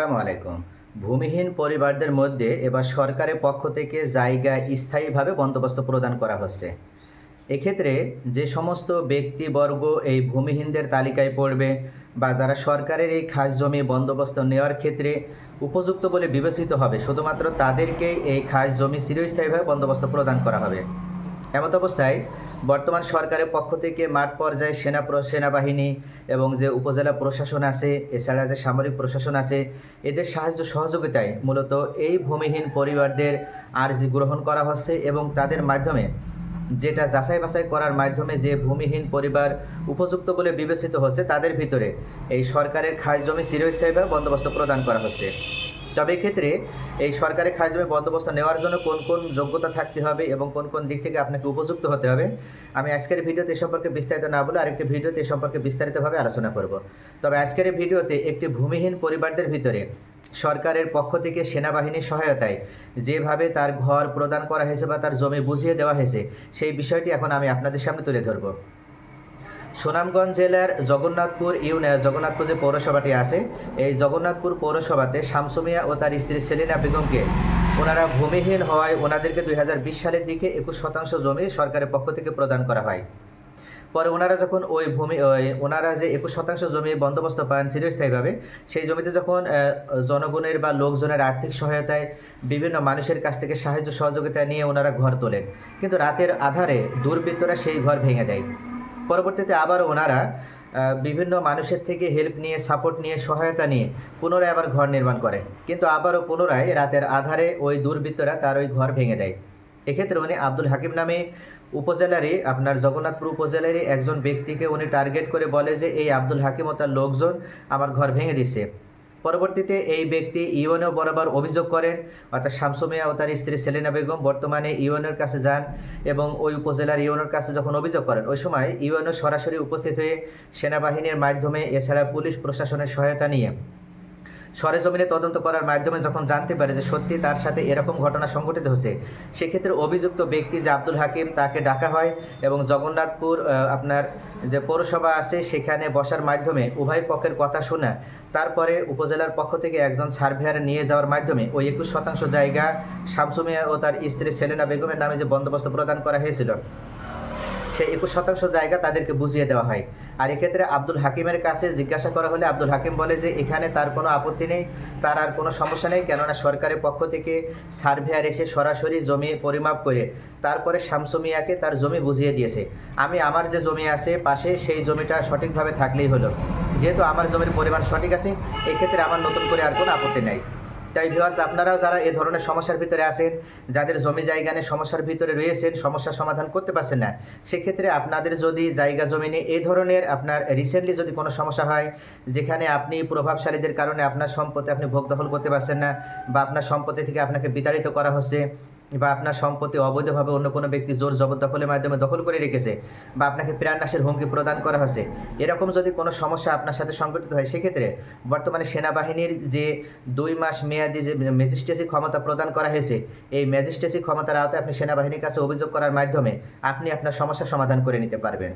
আসসালামু আলাইকুম। ভূমিহীন পরিবারদের মধ্যে এবার সরকারের পক্ষ থেকে জায়গা স্থায়ীভাবে বন্দোবস্ত প্রদান করা হচ্ছে। এক্ষেত্রে যে সমস্ত ব্যক্তিবর্গ এই ভূমিহীনদের তালিকায় পড়বে বা যারা সরকারের এই খাস জমি বন্দোবস্ত নেওয়ার ক্ষেত্রে উপযুক্ত বলে বিবেচিত হবে, শুধুমাত্র তাদেরকেই এই খাস জমি চিরস্থায়ীভাবে বন্দোবস্ত প্রদান করা হবে। এমত অবস্থায় বর্তমান সরকারের পক্ষ থেকে মাঠ পর্যায়ে সেনা সেনাবাহিনী এবং যে উপজেলা প্রশাসন আছে, এছাড়া যে সামরিক প্রশাসন আছে, এদের সাহায্য সহযোগিতায় মূলত এই ভূমিহীন পরিবারদের আর্জি গ্রহণ করা হচ্ছে এবং তাদের মাধ্যমে যেটা যাচাই বাছাই করার মাধ্যমে যে ভূমিহীন পরিবার উপযুক্ত বলে বিবেচিত হচ্ছে, তাদের ভিতরে এই সরকারের খাস জমি চিরস্থায়ীভাবে বন্দোবস্ত প্রদান করা হচ্ছে। তবে এক্ষেত্রে এই সরকারি খাস জমি বন্দোবস্ত নেওয়ার জন্য কোন কোন যোগ্যতা থাকতে হবে এবং কোন কোন দিক থেকে আপনাকে উপযুক্ত হতে হবে। আমি আজকের ভিডিওতে এ সম্পর্কে বিস্তারিত না বলে আরেকটি ভিডিওতে এ সম্পর্কে বিস্তারিতভাবে আলোচনা করব। তবে আজকের ভিডিওতে একটি ভূমিহীন পরিবারদের ভিতরে সরকারের পক্ষ থেকে সেনাবাহিনীর সহায়তায় যেভাবে তার ঘর প্রদান করা হয়েছে বা তার জমি বুঝিয়ে দেওয়া হয়েছে, সেই বিষয়টি এখন আমি আপনাদের সামনে তুলে ধরবো। সুনামগঞ্জ জেলার জগন্নাথপুর ইউনিয়ন, জগন্নাথপুর যে পৌরসভাটি আছে, এই জগন্নাথপুর পৌরসভাতে শামসুমিয়া ও তার স্ত্রী সেলিনা বেগমকে ওনারা ভূমিহীন হওয়ায় ওনাদেরকে দুই হাজার বিশ সালের দিকে একুশ শতাংশ জমি সরকারের পক্ষ থেকে প্রদান করা হয়। পরে ওনারা যখন ওই ভূমি ওনারা যে একুশ শতাংশ জমি বন্দোবস্ত পান চিরস্থায়ীভাবে, সেই জমিতে যখন জনগণের বা লোকজনের আর্থিক সহায়তায় বিভিন্ন মানুষের কাছ থেকে সাহায্য সহযোগিতা নিয়ে ওনারা ঘর তোলেন। কিন্তু রাতের আধারে দুর্বৃত্তরা সেই ঘর ভেঙে দেয়। পরবর্তীতে আবার ওনারা বিভিন্ন মানুষের থেকে হেল্প নিয়ে সাপোর্ট নিয়ে, সহায়তা নিয়ে পুনরায় আবার ঘর নির্মাণ করে। কিন্তু আবারও পুনরায় রাতের আধারে ওই দুর্বৃত্তরা তার ওই ঘর ভেঙে দেয়। এক্ষেত্রে উনি আব্দুল হাকিম নামে উপজেলারই, আপনার জগন্নাথপুর উপজেলারই একজন ব্যক্তিকে উনি টার্গেট করে বলে যে, এই আব্দুল হাকিম ও তার লোকজন আমার ঘর ভেঙে দিছে। পরবর্তীতে এই ব্যক্তি ইউএনও বরাবর অভিযোগ করেন, অর্থাৎ শামসুমিয়া ও তার স্ত্রী সেলিনা বেগম বর্তমানে ইউএনওর কাছে যান এবং ওই উপজেলার ইউএনওর কাছে যখন অভিযোগ করেন, ওই সময় ইউএনও সরাসরি উপস্থিত হয়ে সেনাবাহিনীর মাধ্যমে এছাড়া পুলিশ প্রশাসনের সহায়তা নিয়ে সরেজমিনে তদন্ত করার মাধ্যমে যখন জানতে পারে যে সত্যি তার সাথে এরকম ঘটনা সংঘটিত হচ্ছে সেক্ষেত্রে অভিযুক্ত ব্যক্তি যে আব্দুল হাকিম তাকে ডাকা হয় এবং জগন্নাথপুর আপনার যে পৌরসভা আছে সেখানে বসার মাধ্যমে উভয় পক্ষের কথা শোনা, তারপরে উপজেলার পক্ষ থেকে একজন সার্ভেয়ার নিয়ে যাওয়ার মাধ্যমে ওই একুশ শতাংশ জায়গা শামসুমিয়া ও তার স্ত্রী সেলেনা বেগমের নামে যে বন্দোবস্ত প্রদান করা হয়েছিল। সেই একুশ শতাংশ জায়গা তাদেরকে বুঝিয়ে দেওয়া হয়। আর এক্ষেত্রে আব্দুল হাকিমের কাছে জিজ্ঞাসা করা হলে আব্দুল হাকিম বলে যে, এখানে তার কোনো আপত্তি নেই, তার আর কোনো সমস্যা নেই, কেননা সরকারের পক্ষ থেকে সার্ভেয়ার এসে সরাসরি জমি পরিমাপ করে তারপরে শামসুমিয়াকে তার জমি বুঝিয়ে দিয়েছে। আমি আমার যে জমি আছে পাশে সেই জমিটা সঠিকভাবে থাকলেই হলো। যেহেতু আমার জমির পরিমাণ সঠিক আছে, এক্ষেত্রে আমার নতুন করে আর কোনো আপত্তি নেই। তাই ভিউয়ার্স আপনারাও যারা এ ধরনের সমস্যার ভিতরে আছেন, যাদের জমি জায়গা নিয়ে সমস্যার ভিতরে রয়েছেন, সমস্যার সমাধান করতে পারছেন না, সেক্ষেত্রে আপনাদের যদি জায়গা জমি নিয়ে এই ধরনের আপনার রিসেন্টলি যদি কোনো সমস্যা হয়, যেখানে আপনি প্রভাবশালীদের কারণে আপনার সম্পত্তি আপনি ভোগ দখল করতে পারছেন না, বা আপনার সম্পত্তি থেকে আপনাকে বিতাড়িত করা হচ্ছে বা আপনার সম্পত্তি অবৈধভাবে অন্য কোনো ব্যক্তি জোর জবরদখলের মাধ্যমে দখল করে রেখেছে বা আপনাকে প্রাণনাশের হুমকি প্রদান করা হয়েছে। এরকম যদি কোনো সমস্যা আপনার সাথে সংঘটিত হয়, সেক্ষেত্রে বর্তমানে সেনাবাহিনীর যে দুই মাস মেয়াদি যে ম্যাজিস্ট্রেসি ক্ষমতা প্রদান করা হয়েছে, এই ম্যাজিস্ট্রেসি ক্ষমতার আওতায় আপনি সেনাবাহিনীর কাছে অভিযোগ করার মাধ্যমে আপনি আপনার সমস্যার সমাধান করে নিতে পারবেন।